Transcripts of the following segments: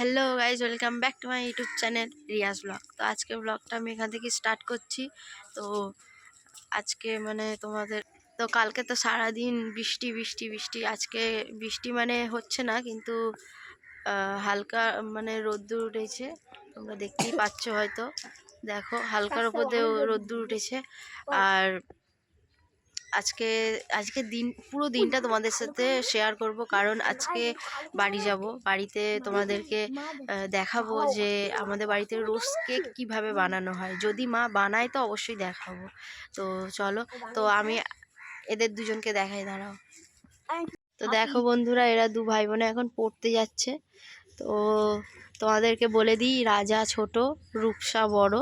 Hello guys welcome back to my YouTube channel Riaz vlog. তো আজকে ব্লগটা আমি এখান থেকে স্টার্ট করছি। তো আজকে মানে তোমাদের তো কালকে তো সারাদিন বৃষ্টি বৃষ্টি বৃষ্টি। আজকে বৃষ্টি মানে হচ্ছে না কিন্তু হালকা মানে রোদ্দুর উঠেছে। তোমরা দেখতেই পাচ্ছ হয়তো। দেখো হালকার উপর দিয়ে রোদ্দুর উঠেছে। আর আজকে আজকে দিন, পুরো দিনটা তোমাদের সাথে শেয়ার করব। কারণ আজকে বাড়ি যাব। বাড়িতে তোমাদেরকে দেখাবো যে আমাদের বাড়িতে রোজ কেক কীভাবে বানানো হয়। যদি মা বানায় তো অবশ্যই দেখাবো। তো চলো, তো আমি এদের দুজনকে দেখাই, দাঁড়াও। তো দেখো বন্ধুরা, এরা দু ভাই বোনে এখন পড়তে যাচ্ছে। তো তোমাদেরকে বলে দিই, রাজা ছোট, রূপসা বড়।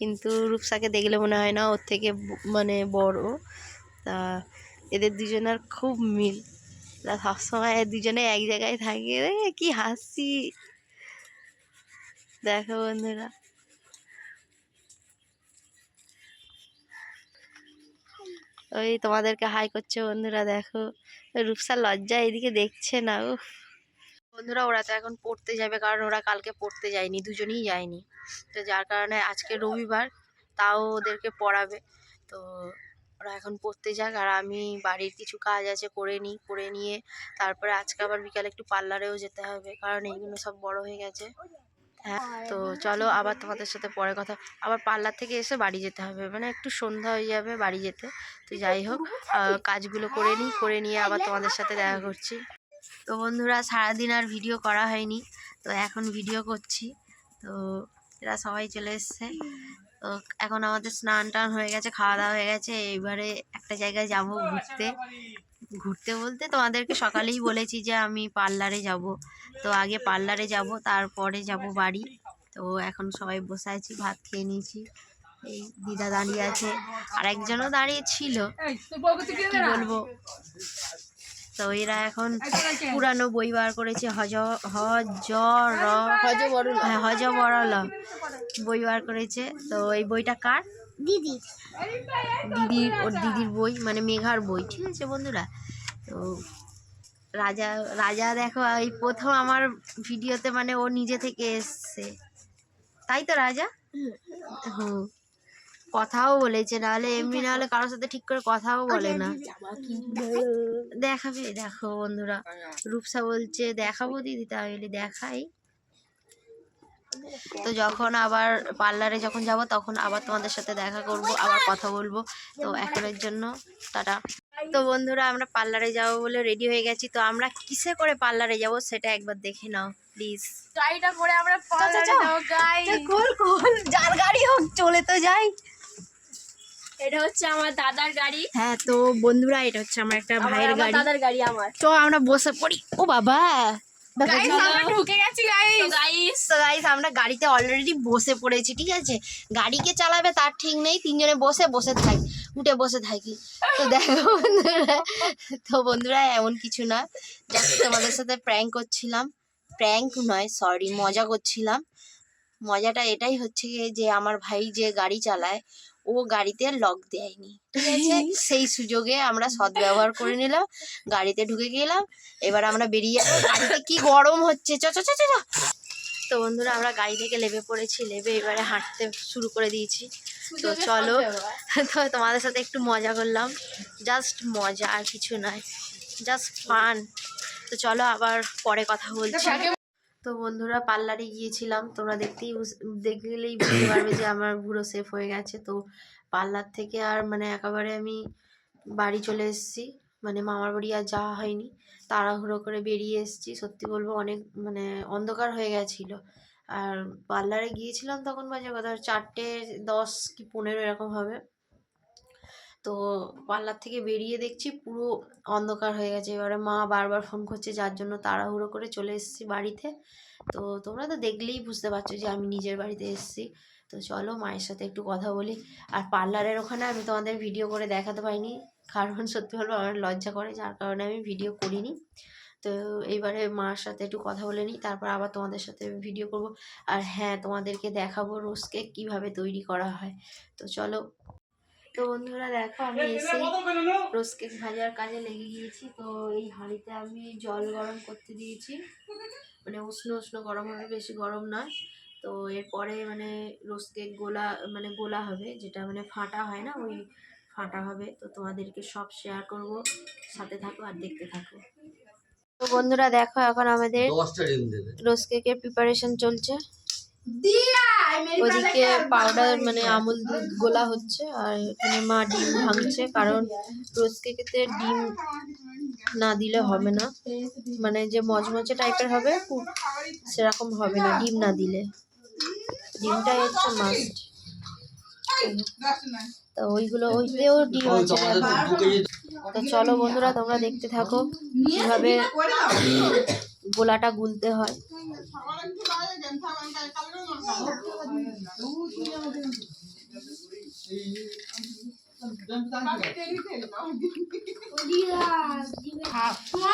কিন্তু রূপসাকে দেখলে মনে হয় না, ওর থেকে মানে বড়। তা এদের দুজনের খুব মিল। তা সবসময় দুজনে এক জায়গায় থাকে। রে কি হাসি। দেখো বন্ধুরা। ওই তোমাদেরকে হাই করছে বন্ধুরা, দেখো। রূপসার লজ্জা এদিকে দেখছে না ও বন্ধুরা, ওরা তো এখন পড়তে যাবে, কারণ ওরা কালকে পড়তে যায়নি, দুজনেই যায়নি। তো যার কারণে আজকে রবিবার, তাও ওদেরকে পড়াবে। তো ওরা এখন পড়তে যাক আর আমি বাড়ির কিছু কাজ আছে করে নিই করে নিয়ে তারপরে আজকে আবার বিকালে একটু পার্লারেও যেতে হবে কারণ এইগুলো সব বড় হয়ে গেছে। হ্যাঁ তো চলো আবার তোমাদের সাথে পরে কথা আবার পার্লার থেকে এসে বাড়ি যেতে হবে মানে একটু সন্ধ্যা হয়ে যাবে বাড়ি যেতে। তো যাই হোক কাজগুলো করে নিই করে নিয়ে আবার তোমাদের সাথে দেখা করছি। তো বন্ধুরা সারাদিন আর ভিডিও করা হয়নি তো এখন ভিডিও করছি। তো এরা সবাই চলে এসছে। তো এখন আমাদের স্নান টান হয়ে গেছে, খাওয়া দাওয়া হয়ে গেছে। এইবারে একটা জায়গায় যাব ঘুরতে। ঘুরতে বলতে তোমাদেরকে সকালেই বলেছি যে আমি পার্লারে যাব। তো আগে পার্লারে যাব, তারপরে যাব বাড়ি। তো এখন সবাই বসে আছি, ভাত খেয়ে নিয়েছি। এই দিদা দাঁড়িয়ে আছে। আর একজনও দাঁড়িয়ে ছিল। কি বলব? তো এরা এখন পুরানো বই বার করেছে হজ হজ র হ্যাঁ হজ বড়ল বই বার করেছে। তো এই বইটা কার? দিদি দিদির ওর দিদির বই মানে মেঘার বই ঠিক আছে বন্ধুরা? তো রাজা রাজা দেখো এই প্রথম আমার ভিডিওতে মানে ও নিজে থেকে এসছে। তাই তো রাজা? হুম। কথাও বলেছে নাহলে এমনি নাহলে কারোর সাথে ঠিক করে কথাও বলে না। দেখাবে দেখো বন্ধুরা। রূপসা বলছে দেখাবো দিদি তাহলে দেখাই। তো যখন আবার পার্লারে যখন যাব তখন আবার তোমাদের সাথে দেখা করব আবার কথা বলব। তো এখনের জন্য টাটা। তো বন্ধুরা আমরা পার্লারে যাব বলে রেডি হয়ে গেছি। তো আমরা কিসে করে পার্লারে যাব সেটা একবার দেখে নাও প্লিজ। গাড়িটা করে আমরা পার্লারে। যাব গাই কোল কোল যার গাড়ি হোক চলে তো যাই। এটা হচ্ছে আমার দাদার গাড়ি। হ্যাঁ তো বন্ধুরা এটা হচ্ছে আমার একটা ভাইয়ের গাড়ি। দাদার গাড়ি আমার। তো আমরা বসে পড়ি। ও বাবা! আমরা গাড়িতে অলরেডি বসে পড়েছি ঠিক আছে? গাড়িকে চালাবে তার ঠিক নেই তিনজনে বসে বসে থাকি উঠে বসে থাকি। তো দেখো বন্ধুরা তো বন্ধুরা এমন কিছু না। জাস্ট তোমাদের সাথে প্র্যাঙ্ক করছিলাম। প্র্যাঙ্ক নয় সরি মজা করছিলাম। মজাটা এটাই হচ্ছে যে আমার ভাই যে গাড়ি চালায় ও গাড়িতে লক দেয়নি। ঠিক আছে? সেই সুযোগে আমরা সদ্ব্যবহার করে নিলাম গাড়িতে ঢুকে গেলাম এবার আমরা বেরিয়ে গাড়িতে কি গরম হচ্ছে? চ চ চ চ। তো বন্ধুরা আমরা গাড়ি থেকে লেবে পড়েছি লেবে এবারে হাঁটতে শুরু করে দিয়েছি। তো চলো তো তোমাদের সাথে একটু মজা করলাম। জাস্ট মজা আর কিছু নয় জাস্ট ফান। তো চলো আবার পরে কথা বলছি। তো বন্ধুরা পার্লারে গিয়েছিলাম, তোমরা দেখতেই দেখলেই বুঝতে পারবে যে আমার পুরো সেফ হয়ে গেছে। তো পার্লার থেকে আর মানে একেবারে আমি বাড়ি চলে এসেছি মানে মামার বাড়ি আর যাওয়া হয়নি। তাড়াহুড়ো করে বেরিয়ে এসেছি, সত্যি বলব অনেক মানে অন্ধকার হয়ে গেছিল। আর পার্লারে গিয়েছিলাম তখন বাজে কথা, চারটে দশ কি পনেরো এরকম হবে। তো পার্লার থেকে বেরিয়ে দেখছি পুরো অন্ধকার হয়ে গেছে। এবারে মা বারবার ফোন করছে, যার জন্য তাড়াহুড়ো করে চলে এসেছি বাড়িতে। তো তোমরা তো দেখলেই বুঝতে পারছ যে আমি নিজের বাড়িতে এসেছি। তো চলো মায়ের সাথে একটু কথা বলি। আর পার্লারের ওখানে আমি তোমাদের ভিডিও করে দেখাতে পারিনি, কারণ সত্যি বলব আমার লজ্জা করে, যার কারণে আমি ভিডিও করিনি। তো এইবারে মার সাথে একটু কথা বলে নিই, তারপর আবার তোমাদের সাথে ভিডিও করব। আর হ্যাঁ তোমাদেরকে দেখাবো রোজ কেক কীভাবে তৈরি করা হয়। তো চলো তো বন্ধুরা দেখো আমি এসেই রোজ কেক ভাজার কাজে লেগে গিয়েছি। তো এই হাঁড়িতে আমি জল গরম করতে দিয়েছি। মানে উষ্ণ উষ্ণ গরম হবে বেশি গরম নয়। তো এরপরে মানে রোজ কেক গোলা মানে গোলা হবে যেটা মানে ফাটা হয় না ওই ফাটা হবে। তো তোমাদেরকে সব শেয়ার করব সাথে থাকো আর দেখতে থাকো। তো বন্ধুরা দেখো এখন আমাদের রোজ কেকের প্রিপারেশন চলছে। ওদিকে পাউডার মানে আমুল দুধ গোলা হচ্ছে আর এখানে মা ডিম ভাঙছে কারণ রোজ কেকেতে ডিম না দিলে হবে না। মানে যে মজমজে টাইপের হবে খুব সেরকম হবে না ডিম না দিলে। ডিমটাই হচ্ছে মাস্ট তো ওইগুলো ওইতেও ডিম ওই আছে। তো চলো বন্ধুরা তোমরা দেখতে থাকো কীভাবে গোলাটা গুলতে হয়।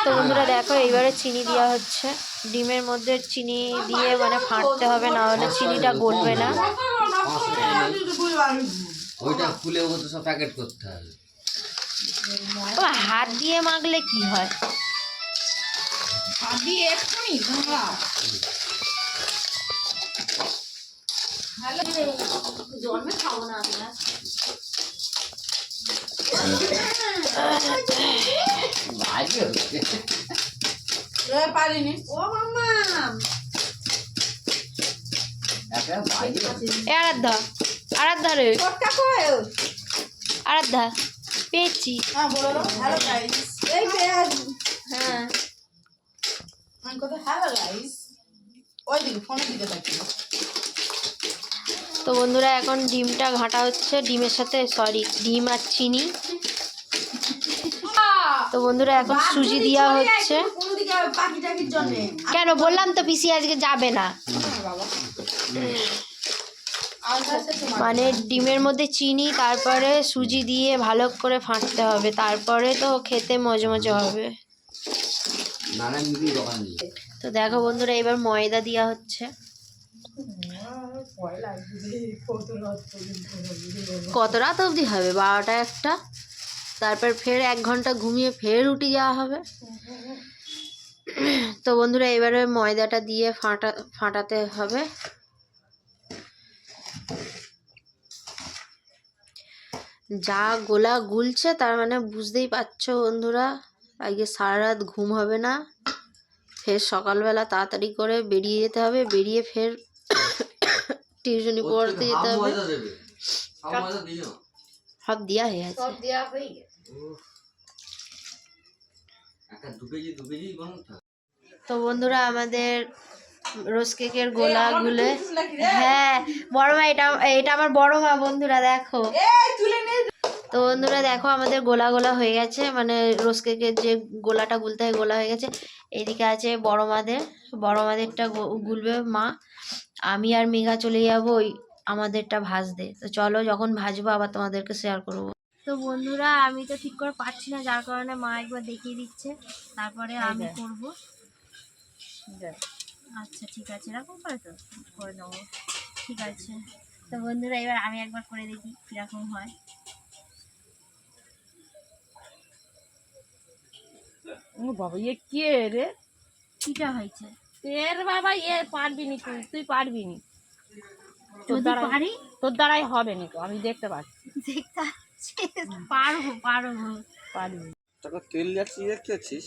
তো বন্ধুরা দেখো এইবারে চিনি দেওয়া হচ্ছে। ডিমের মধ্যে চিনি দিয়ে মানে ফাটতে হবে না হলে চিনিটা গলবে না। ওইটা খুলে তো সব প্যাকেট করতে হবে। ও, হাত দিয়ে মাখলে কি হয়? আদি এক্ষুনি জন্মে খাব না আমি আর। হচ্ছে পারিনি ও মামা একটা বাইরে এ আরাধ্যা আরাধ্যা রে। আরাধ্যা পেয়েছি। হ্যাঁ বলো হ্যালো গাইস এই পেঁয়াজ। তো বন্ধুরা এখন ডিমটা ঘাঁটা হচ্ছে। ডিমের সাথে সরি ডিম আর চিনি। তো বন্ধুরা এখন সুজি দেওয়া হচ্ছে। কোনো বললাম তো পিসি আজকে যাবে না। মানে ডিমের মধ্যে চিনি তারপরে সুজি দিয়ে ভালো করে ফাটতে হবে। তারপরে তো খেতে মজে মজে হবে। তো দেখো বন্ধুরা এবার ময়দা দেওয়া হচ্ছে। কত রাত অবধি হবে? বারোটা একটা? তারপর ফের এক ঘণ্টা ঘুমিয়ে ফের উঠে যাওয়া হবে? তো বন্ধুরা, এবারে ময়দাটা দিয়ে ফাটা, ফাটাতে হবে। যা গোলা গুলছে, তার মানে বুঝতেই পারছ বন্ধুরা, আজকে সারা রাত ঘুম হবে না। ফের সকালবেলা তাড়াতাড়ি করে বেরিয়ে যেতে হবে, বেরিয়ে ফের টিউশনি পড়তে যেতে হবে সব দিয়া হয়ে গেছে। সব দিয়া হয়ে গেছে। তো বন্ধুরা আমাদের রোজ কেকের গোলা গুলে হ্যাঁ বড় মা এটা এটা আমার বড় মা বন্ধুরা দেখো। তো বন্ধুরা দেখো আমাদের গোলা গোলা হয়ে গেছে মানে রোজ কেকের যে গোলাটা গুলতে হয় গোলা হয়ে গেছে এদিকে আছে বড় মাদের বড় মাদেরটা গুলবে মা আমি আর মেঘা চলে যাব ওই আমাদেরটা ভাজতে তো চলো যখন ভাজবো আবার তোমাদেরকে শেয়ার করব। তো বন্ধুরা আমি তো ঠিক করে পারছি না যার কারণে মা একবার দেখিয়ে দিচ্ছে তারপরে আমি করব। আচ্ছা ঠিক আছে এরকম করে তো করে দেবো ঠিক আছে। তো বন্ধুরা এবার আমি একবার করে দেখি কীরকম হয়। ও বাবা ইয়ে কে রে? কীটা হয়েছে। এর বাবা এ পারবি নি তুই তুই পারবি নি। তোর দ্বারা পারি? তোর দ্বারাই হবে নি তো আমি দেখতে পাচ্ছি। দেখতে। পারব পারব। পারবি টাকা তেল যাচ্ছি দেখতেছিস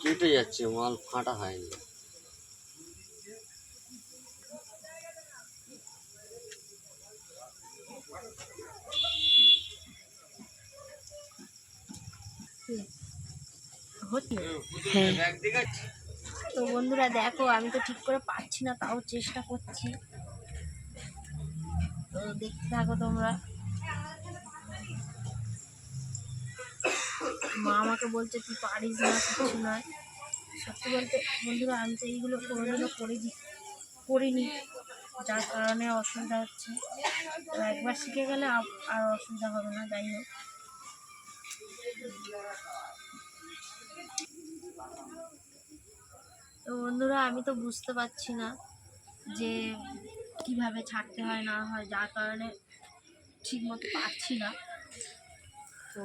কেটে যাচ্ছে মাল ফাটা হয়নি হ্যাঁ তো বন্ধুরা দেখো আমি তো ঠিক করে পারছি না তাও চেষ্টা করছি। তো দেখতে থাকো তোমরা। মা আমাকে বলছে তুই পারিস না কিছু নয়। সত্যি বলতে বন্ধুরা আমি তো এইগুলো কোনোদিনও করিনি করিনি যার কারণে অসুবিধা হচ্ছে। তো একবার শিখে গেলে আর অসুবিধা হবে না যাই হোক। তো বন্ধুরা, আমি তো বুঝতে পারছি না যে কীভাবে ছাড়তে হয়, না হয়, যার কারণে ঠিক মতো পারছি না তো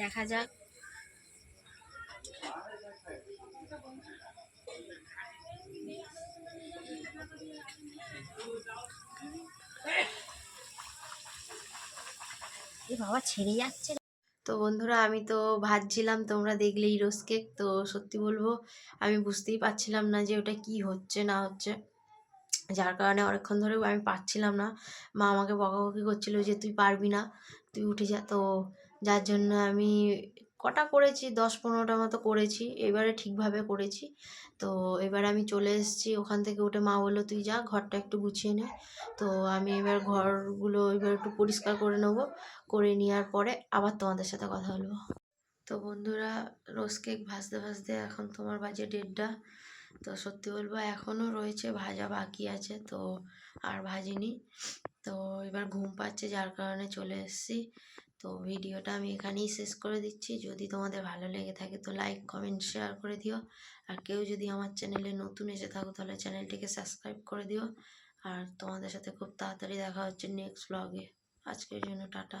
দেখা যাক এ বাবা, ছেড়ে যাচ্ছে। তো বন্ধুরা, আমি তো ভাজছিলাম, তোমরা দেখলেই রোজ কেক। তো সত্যি বলব, আমি বুঝতেই পারছিলাম না যে ওটা কি হচ্ছে, না হচ্ছে। যার কারণে অনেকক্ষণ ধরে আমি পারছিলাম না। মা আমাকে বকাবকি করছিল যে, তুই পারবি না, তুই উঠে যা। তো যার জন্য আমি কটা করেছি? দশ পনেরোটা মতো করেছি। এবারে ঠিকভাবে করেছি। তো এবার আমি চলে এসেছি। ওখান থেকে উঠে মা বলল, তুই যা, ঘরটা একটু গুছিয়ে নে। তো আমি এবার ঘরগুলো এবার একটু পরিষ্কার করে নেব। করে নেওয়ার পরে আবার তোমাদের সাথে কথা বলব। তো বন্ধুরা, রোজ কেক ভাজতে ভাজতে এখন তোমার বাজে দেড়টা। তো সত্যি বলব, এখনও রয়েছে, ভাজা বাকি আছে, তো আর ভাজিনি। তো এবার ঘুম পাচ্ছে, যার কারণে চলে এসেছি। তো ভিডিওটা আমি এখানেই শেষ করে দিচ্ছি। যদি তোমাদের ভালো লেগে থাকে তো লাইক কমেন্ট শেয়ার করে দিও। আর কেউ যদি আমার চ্যানেলে নতুন এসে থাকো তাহলে চ্যানেলটিকে সাবস্ক্রাইব করে দিও। আর তোমাদের সাথে খুব তাড়াতাড়ি দেখা হচ্ছে নেক্সট ব্লগে আজকের জন্য টাটা।